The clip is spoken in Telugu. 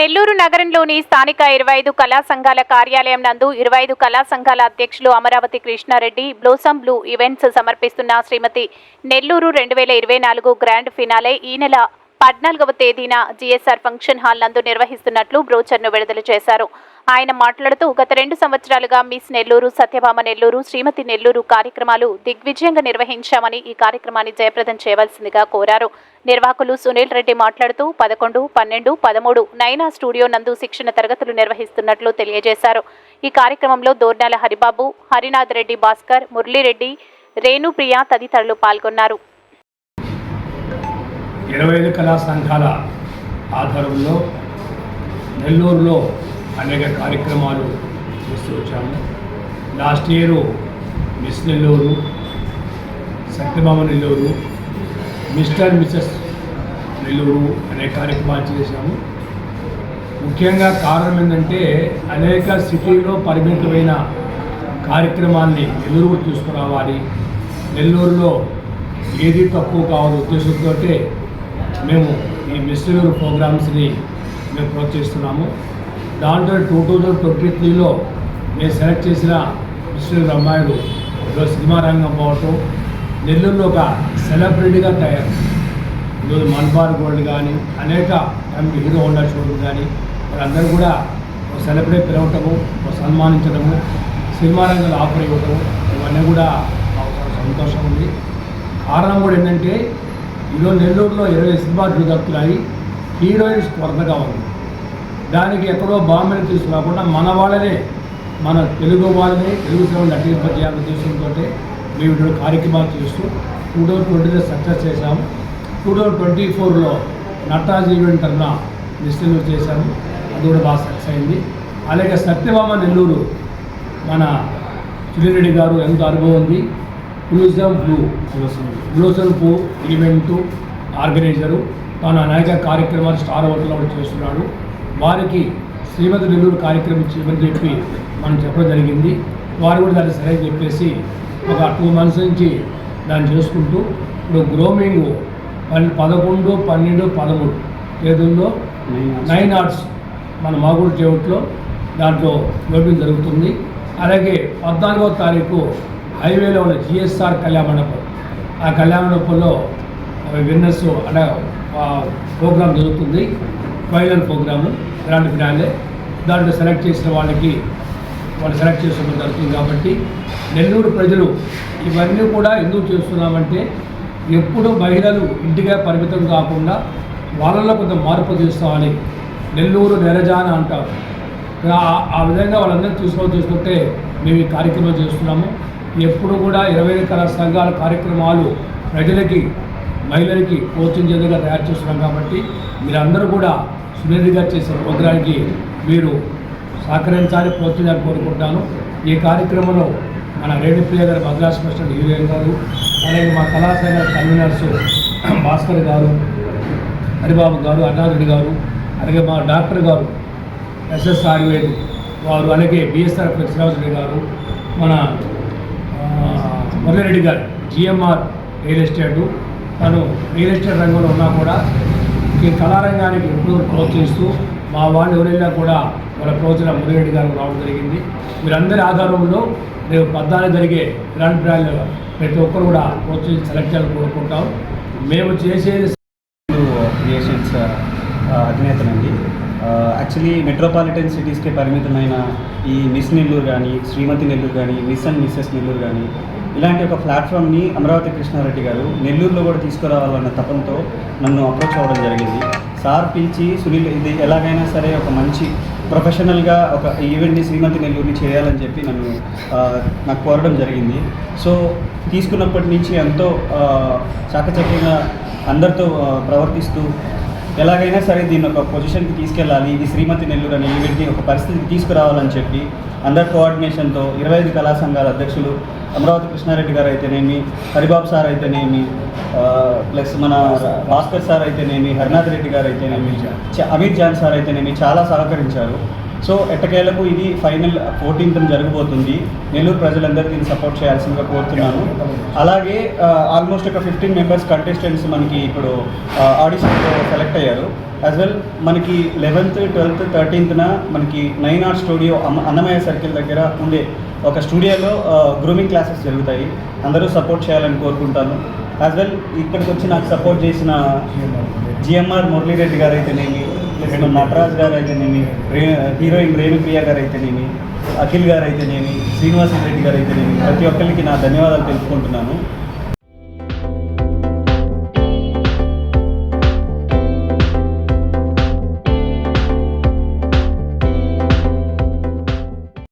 నెల్లూరు నగరంలోని స్థానిక ఇరవై ఐదు కళా సంఘాల కార్యాలయం నందు ఇరవై ఐదు కళా సంఘాల అధ్యక్షులు Amaravati Krishna Reddy blossom blue events సమర్పిస్తున్న శ్రీమతి నెల్లూరు రెండు వేల ఇరవై నాలుగు గ్రాండ్ ఫినాలే ఈ నెల పద్నాలుగవ తేదీన జీఎస్ఆర్ ఫంక్షన్ హాల్ నందు నిర్వహిస్తున్నట్లు బ్రోచర్ను విడుదల చేశారు. ఆయన మాట్లాడుతూ గత రెండు సంవత్సరాలుగా మిస్ నెల్లూరు సత్యభామ నెల్లూరు శ్రీమతి నెల్లూరు కార్యక్రమాలు దిగ్విజయంగా నిర్వహించామని ఈ కార్యక్రమాన్ని జయప్రదం చేయవలసిందిగా కోరారు. నిర్వాహకులు సునీల్ రెడ్డి మాట్లాడుతూ పదకొండు పన్నెండు పదమూడు నైనా స్టూడియో నందు శిక్షణ తరగతులు నిర్వహిస్తున్నట్లు తెలియజేశారు. ఈ కార్యక్రమంలో దోర్నాల హరిబాబు హరినాథ్ రెడ్డి భాస్కర్ మురళీరెడ్డి రేణుప్రియ తదితరులు పాల్గొన్నారు. ఇరవై ఐదు కళా సంఘాల ఆధారంలో నెల్లూరులో అనేక కార్యక్రమాలు చేస్తూ వచ్చాము. Last year miss Nellore Satyabhama Nellore mister Mrs Nellore అనే కార్యక్రమాలు చేశాము. ముఖ్యంగా కారణం ఏంటంటే అనేక సిటీలో పరిమితమైన కార్యక్రమాన్ని నెల్లూరు తీసుకురావాలి. నెల్లూరులో ఏది తక్కువ కావాలి ఉద్దేశంతో మేము ఈ మిస్ నెల్లూరు ప్రోగ్రామ్స్ని మేము ప్రోత్సహిస్తున్నాము. దాంట్లో టూ థౌజండ్ ట్వంటీ త్రీలో నేను సెలెక్ట్ చేసిన మిస్టర్ అమ్మాయిలు ఈరోజు సినిమా రంగం పోవటం. నెల్లూరులో ఒక సెలబ్రిటీగా తయారు. ఈరోజు మన్బార్ గోల్డ్ కానీ అనేక ఎంపీ హీరో హోండా షోరూమ్ కానీ వాళ్ళందరూ కూడా ఒక సెలబ్రిటీ పిలవటము ఒక సన్మానించడము సినిమా రంగంలో ఆఫర్ ఇవ్వటము ఇవన్నీ కూడా మాకు సంతోషం ఉంది. కారణం కూడా ఏంటంటే ఈరోజు నెల్లూరులో ఇరవై సినిమాలు దక్కుతున్నాయి హీరోయిన్స్ కొరతగా ఉంది. దానికి ఎక్కడో బాంబేని తీసుకురాకుండా మన వాళ్ళనే మన తెలుగు వాళ్ళని తెలుగు సేవలు అట్టింపజేయాలని ఉద్దేశంతో మేము ఇటువంటి కార్యక్రమాలు చేస్తూ టూ థౌజండ్ ట్వంటీలో సక్సెస్ చేశాము. టూ థౌజండ్ ట్వంటీ ఫోర్లో నటరాజ్ ఈవెంట్ అన్న నిశ్చయం చేశాము. అది కూడా బాగా సక్సెస్ అయింది. అలాగే సత్యభామ నెల్లూరు మన చిల్లిరెడ్డి గారు ఎంతో అనుభవం ఉంది. టూరిజం బ్లూ బ్లూసన్ పూ ఈవెంట్ ఆర్గనైజరు. తన అనేక కార్యక్రమాలు స్టార్ హోటల్లో చేస్తున్నాడు. వారికి శ్రీమతి నెల్లూరు కార్యక్రమం చేయమని చెప్పి మనం చెప్పడం జరిగింది. వారు కూడా దాన్ని సరే చెప్పేసి ఒక టూ మంత్స్ నుంచి దాన్ని చేసుకుంటూ ఇప్పుడు గ్రోమింగ్ పన్ పదకొండు పన్నెండు పదమూడు తేదీల్లో నైన్ ఆర్ట్స్ మన మాగూడు చేవట్లో దాంట్లో గ్రోమింగ్ జరుగుతుంది. అలాగే పద్నాలుగో తారీఖు హైవేలో ఉన్న జిఎస్ఆర్ కళ్యాణ మండపం. ఆ కళ్యాణ మండపంలో విన్నర్స్ అంటే ప్రోగ్రామ్ జరుగుతుంది. Final programme. గ్రాండ్ ఫినాలే దాంట్లో సెలెక్ట్ చేసిన వాళ్ళకి వాళ్ళు సెలెక్ట్ చేసుకోవడం జరుగుతుంది కాబట్టి నెల్లూరు ప్రజలు ఇవన్నీ కూడా ఎందుకు చేస్తున్నామంటే ఎప్పుడు మహిళలు ఇంటిగా పరిమితం కాకుండా వాళ్ళలో కొంత మార్పు తీసుకోవాలి. నెల్లూరు నెరజాన అంటారు. ఆ- విధంగా వాళ్ళందరూ తీసుకొని తీసుకుంటే మేము ఈ కార్యక్రమం చేస్తున్నాము. ఎప్పుడు కూడా ఇరవై కళా సంఘాల కార్యక్రమాలు ప్రజలకి మహిళలకి కోచింగ్ ప్రోత్సహించేదిగా తయారు చేస్తున్నాం కాబట్టి మీరందరూ కూడా సునీల్ గారు చేసిన ప్రోగ్రాంకి మీరు సహకరించాలి ప్రోత్సహించాలని కోరుకుంటాను ఈ కార్యక్రమంలో మన రేణుప్రియ గారు మద్రాస్ ప్రెసిడెంట్ హీరోయిన్ గారు అలాగే మా కళాశాల కన్వీనర్స్ భాస్కర్ గారు హరిబాబు గారు అన్నారెడ్డి గారు అలాగే మా డాక్టర్ గారు ఎస్ఎస్ ఆయుర్వేద్ వారు అలాగే బిఎస్ఆర్ శ్రీనివాసరెడ్డి గారు మన మురళిరెడ్డి గారు జిఎంఆర్ రియల్ ఎస్టేటు. తను రియల్ ఎస్టేట్ రంగంలో ఉన్నా కూడా ఈ కళారంగానికి ఎప్పుడూ ప్రోత్సహిస్తూ మా వాళ్ళు ఎవరైనా కూడా వాళ్ళ ప్రోత్సాహం మురళిరెడ్డి గారు రావడం జరిగింది. మీరందరి ఆధారంలో రేపు పద్నాలుగు జరిగే గ్రాండ్ ఫినాల్ ప్రతి ఒక్కరు కూడా ప్రోత్సహించి సెలెక్ట్ చేయాలని కోరుకుంటాం. మేము చేసేది క్రియేషన్స్ అధినేతనండి యాక్చువల్లీ మెట్రోపాలిటన్ సిటీస్కే పరిమితమైన ఈ మిస్ నెల్లూరు కానీ శ్రీమతి నెల్లూరు కానీ మిస్ అండ్ మిస్సెస్ నెల్లూరు కానీ ఇలాంటి ఒక ప్లాట్ఫామ్ని అమరావతి కృష్ణారెడ్డి గారు నెల్లూరులో కూడా తీసుకురావాలన్న తపంతో నన్ను అప్రోచ్ అవ్వడం జరిగింది. సార్ పిలిచి సునీల్ ఇది ఎలాగైనా సరే ఒక మంచి ప్రొఫెషనల్గా ఒక ఈవెంట్ని శ్రీమతి నెల్లూరుని చేయాలని చెప్పి నన్ను నాకు కోరడం జరిగింది. సో తీసుకున్నప్పటి నుంచి ఎంతో చాకచక్యంగా అందరితో ప్రవర్తిస్తూ ఎలాగైనా సరే దీన్ని ఒక పొజిషన్కి తీసుకెళ్ళాలి. ఇది శ్రీమతి నెల్లూరు అనే ఈవెంట్ని ఒక పరిస్థితికి తీసుకురావాలని చెప్పి అందరి కోఆర్డినేషన్తో ఇరవై ఐదు కళా సంఘాల అధ్యక్షులు అమరావతి కృష్ణారెడ్డి గారు అయితేనేమి హరిబాబు సార్ అయితేనేమి ప్లస్ మన భాస్కర్ సార్ అయితేనేమి హరినాథ్ రెడ్డి గారు అయితేనేమి చ- అమిత్ జాన్ సార్ అయితేనేమి చాలా సహకరించారు. సో ఎట్టకేలకు ఇది ఫైనల్ ఫోర్టీన్త్ జరగబోతుంది. నెల్లూరు ప్రజలందరూ దీన్ని సపోర్ట్ చేయాల్సిందిగా కోరుతున్నాను. అలాగే ఆల్మోస్ట్ ఒక ఫిఫ్టీన్ మెంబర్స్ కంటెస్టెంట్స్ మనకి ఇప్పుడు ఆడిషన్లో సెలెక్ట్ అయ్యారు. యాజ్ వెల్ మనకి లెవెన్త్ ట్వెల్త్ థర్టీన్త్న మనకి nine art studio Annamayya circle దగ్గర ఉండే ఒక స్టూడియోలో గ్రూమింగ్ క్లాసెస్ జరుగుతాయి. అందరూ సపోర్ట్ చేయాలని కోరుకుంటాను. యాజ్ వెల్ ఇక్కడికి వచ్చి నాకు సపోర్ట్ చేసిన జిఎంఆర్ మురళీరెడ్డి గారు అయితేనేమి ప్లస్ నటరాజ్ గారు అయితేనేమి రే హీరోయిన్ రేణుప్రియ గారు అయితేనేమి అఖిల్ గారు అయితేనేమి శ్రీనివాసరెడ్డి గారు అయితేనేమి ప్రతి ఒక్కరికి నా ధన్యవాదాలు తెలుపుకుంటున్నాను.